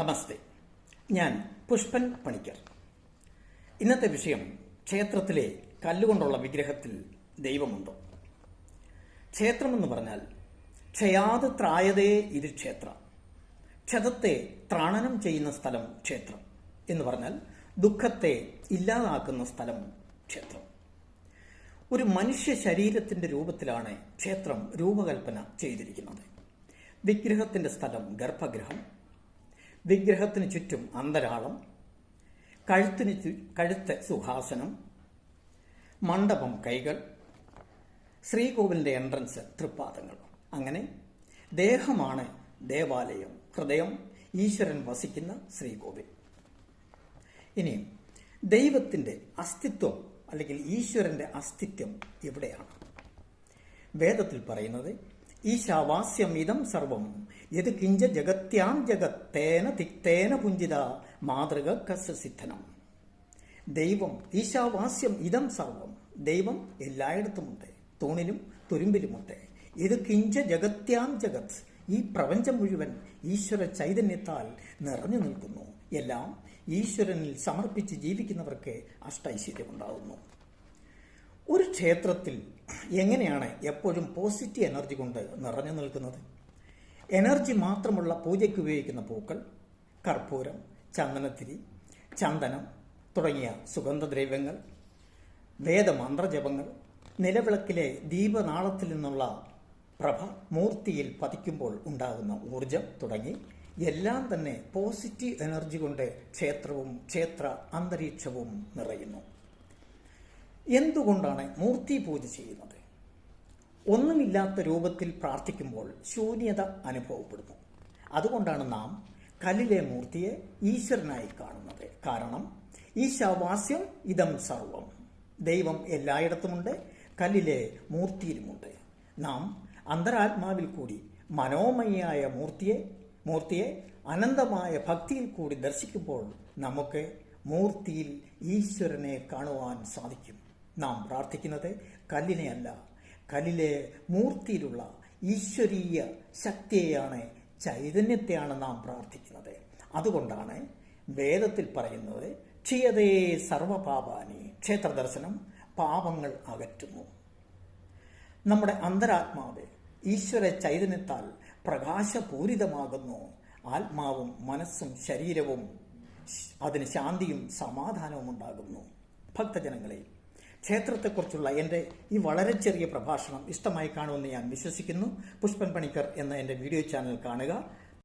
നമസ്തേ. ഞാൻ പുഷ്പൻ പണിക്കർ. ഇന്നത്തെ വിഷയം ക്ഷേത്രത്തിലെ കല്ലുകൊണ്ടുള്ള വിഗ്രഹത്തിൽ ദൈവമുണ്ടോ? ക്ഷേത്രമെന്ന് പറഞ്ഞാൽ ക്ഷയാത് ത്രായതേ ഇത് ക്ഷേത്ര. ക്ഷതത്തെ ത്രാണനം ചെയ്യുന്ന സ്ഥലം ക്ഷേത്രം എന്ന് പറഞ്ഞാൽ ദുഃഖത്തെ ഇല്ലാതാക്കുന്ന സ്ഥലം ക്ഷേത്രം. ഒരു മനുഷ്യ ശരീരത്തിന്റെ രൂപത്തിലാണ് ക്ഷേത്രം രൂപകൽപ്പന ചെയ്തിരിക്കുന്നത്. വിഗ്രഹത്തിന്റെ സ്ഥലം ഗർഭഗൃഹം വിഗ്രഹത്തിന് ചുറ്റും അന്തരാളം കഴുത്തിന് കഴുത്ത് സുഹാസനം മണ്ഡപം കൈകൾ ശ്രീകോവിലിന്റെ എൻട്രൻസ് തൃപ്പാദങ്ങൾ. അങ്ങനെ ദേഹമാണ് ദേവാലയം ഹൃദയം ഈശ്വരൻ വസിക്കുന്ന ശ്രീകോവിൽ. ഇനി ദൈവത്തിന്റെ അസ്തിത്വം അല്ലെങ്കിൽ ഈശ്വരന്റെ അസ്തിത്വം എവിടെയാണ്? വേദത്തിൽ പറയുന്നത് ഈശാവാസ്യം ഇതം സർവം യത് കിഞ്ച ജഗത്യാം ജഗത്തേന തിക്തേന പുഞ്ചിത മാതൃക കസ്യസിദ്ധനം ദൈവം ഈശാവാസ്യം ഇതം സർവം ദൈവം എല്ലായിടത്തുമുണ്ട്. തൂണിലും തുരുമ്പിലുമുണ്ട്. ഇത് കിഞ്ച ജഗത്യാം ജഗത്. ഈ പ്രപഞ്ചം മുഴുവൻ ഈശ്വര ചൈതന്യത്താൽ നിറഞ്ഞു നിൽക്കുന്നു. എല്ലാം ഈശ്വരനിൽ സമർപ്പിച്ച് ജീവിക്കുന്നവർക്ക് അഷ്ടൈശ്വര്യമുണ്ടാകുന്നു. ഒരു ക്ഷേത്രത്തിൽ എങ്ങനെയാണ് എപ്പോഴും പോസിറ്റീവ് എനർജി കൊണ്ട് നിറഞ്ഞു നിൽക്കുന്നത്? എനർജി മാത്രമുള്ള പൂജയ്ക്ക് ഉപയോഗിക്കുന്ന പൂക്കൾ കർപ്പൂരം ചന്ദനത്തിരി ചന്ദനം തുടങ്ങിയ സുഗന്ധദ്രവ്യങ്ങൾ വേദമന്ത്രജപങ്ങൾ നിലവിളക്കിലെ ദീപനാളത്തിൽ നിന്നുള്ള പ്രഭ മൂർത്തിയിൽ പതിക്കുമ്പോൾ ഉണ്ടാകുന്ന ഊർജം തുടങ്ങി എല്ലാം തന്നെ പോസിറ്റീവ് എനർജി കൊണ്ട് ക്ഷേത്രവും ക്ഷേത്ര അന്തരീക്ഷവും നിറയുന്നു. എന്തുകൊണ്ടാണ് മൂർത്തി പൂജ ചെയ്യുന്നത്? ഒന്നുമില്ലാത്ത രൂപത്തിൽ പ്രാർത്ഥിക്കുമ്പോൾ ശൂന്യത അനുഭവപ്പെടുന്നു. അതുകൊണ്ടാണ് നാം കല്ലിലെ മൂർത്തിയെ ഈശ്വരനായി കാണുന്നത്. കാരണം ഈശാവാസ്യം ഇതം സർവം. ദൈവം എല്ലായിടത്തുമുണ്ട് കല്ലിലെ മൂർത്തിയിലുമുണ്ട്. നാം അന്തരാത്മാവിൽ കൂടി മനോമയായ മൂർത്തിയെ മൂർത്തിയെ അനന്തമായ ഭക്തിയിൽ കൂടി ദർശിക്കുമ്പോൾ നമുക്ക് മൂർത്തിയിൽ ഈശ്വരനെ കാണുവാൻ സാധിക്കും. നാം പ്രാർത്ഥിക്കുന്നത് കല്ലിനെയല്ല. കല്ലിലെ മൂർത്തിയിലുള്ള ഈശ്വരീയ ശക്തിയെയാണ് ചൈതന്യത്തെയാണ് നാം പ്രാർത്ഥിക്കുന്നത്. അതുകൊണ്ടാണ് വേദത്തിൽ പറയുന്നത് ക്ഷീയതേ സർവപാപാനി ക്ഷേത്രദർശനം പാപങ്ങൾ അകറ്റുന്നു. നമ്മുടെ അന്തരാത്മാവ് ഈശ്വര ചൈതന്യത്താൽ പ്രകാശപൂരിതമാകുന്നു. ആത്മാവും മനസ്സും ശരീരവും അതിന് ശാന്തിയും സമാധാനവും ഉണ്ടാകുന്നു. ഭക്തജനങ്ങളെ ക്ഷേത്രത്തെക്കുറിച്ചുള്ള എന്റെ ഈ വളരെ ചെറിയ പ്രഭാഷണം ഇഷ്ടമായി കാണുമെന്ന് ഞാൻ വിശ്വസിക്കുന്നു. പുഷ്പൻ പണിക്കർ എന്ന എന്റെ വീഡിയോ ചാനൽ കാണുക.